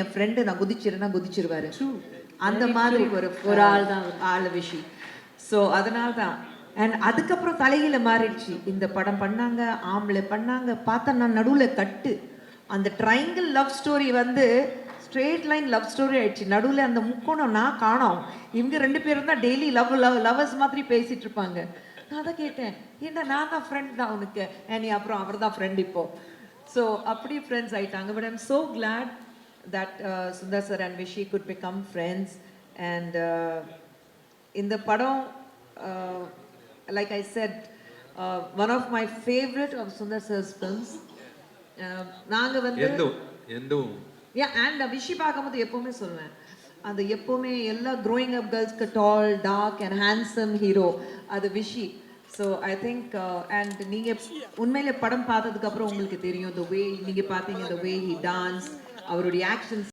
என் friend நான் குதிச்சிருன்னா குதிச்சிருவாரு. அந்த மாதிரி ஒரு ஒரு ஆள் தான் ஆள் விஷி. ஸோ அதனால தான் அண்ட் அதுக்கப்புறம் தலையில மாறிடுச்சு. இந்த படம் பண்ணாங்க ஆம்பளை பண்ணாங்க பார்த்தா நான் நடுவில் கட்டு. அந்த ட்ரைங்கிள் லவ் ஸ்டோரி வந்து ஸ்ட்ரெயிட் லைன் லவ் ஸ்டோரி ஆயிடுச்சு. நடுவில் அந்த முக்கோணம் நான் காணோம். இவங்க ரெண்டு பேரும் தான் டெய்லி லவ் லவ் லவர்ஸ் மாதிரி பேசிட்டு இருப்பாங்க. நான் தான் கேட்டேன் என்ன நான் தான் ஃப்ரெண்ட் தான் அவனுக்கு நீ அப்புறம் அவர் தான் ஃப்ரெண்ட் இப்போ. ஸோ அப்படி ஃப்ரெண்ட்ஸ் ஆயிட்டாங்க. But I'm so glad that uh, Sundar sir and Vishi could become friends. And uh, இந்த படம் uh, like I said uh, one of my favorite of Sundar sir's films uh, நாங்க வந்து yeah and Vichy பார்க்கும்போது எப்பவுமே சொல்லுவேன் அந்த எப்பவுமே எல்லா growing up கேர்ள்ஸ்க்கு tall dark and handsome hero அது விஷி ஸோ ஐ திங்க் அண்ட் நீங்க உண்மையிலே படம் பார்த்ததுக்கு அப்புறம் உங்களுக்கு தெரியும் the way நீங்க பார்த்தீங்க the way he டான்ஸ் அவருடைய ஆக்ஷன்ஸ்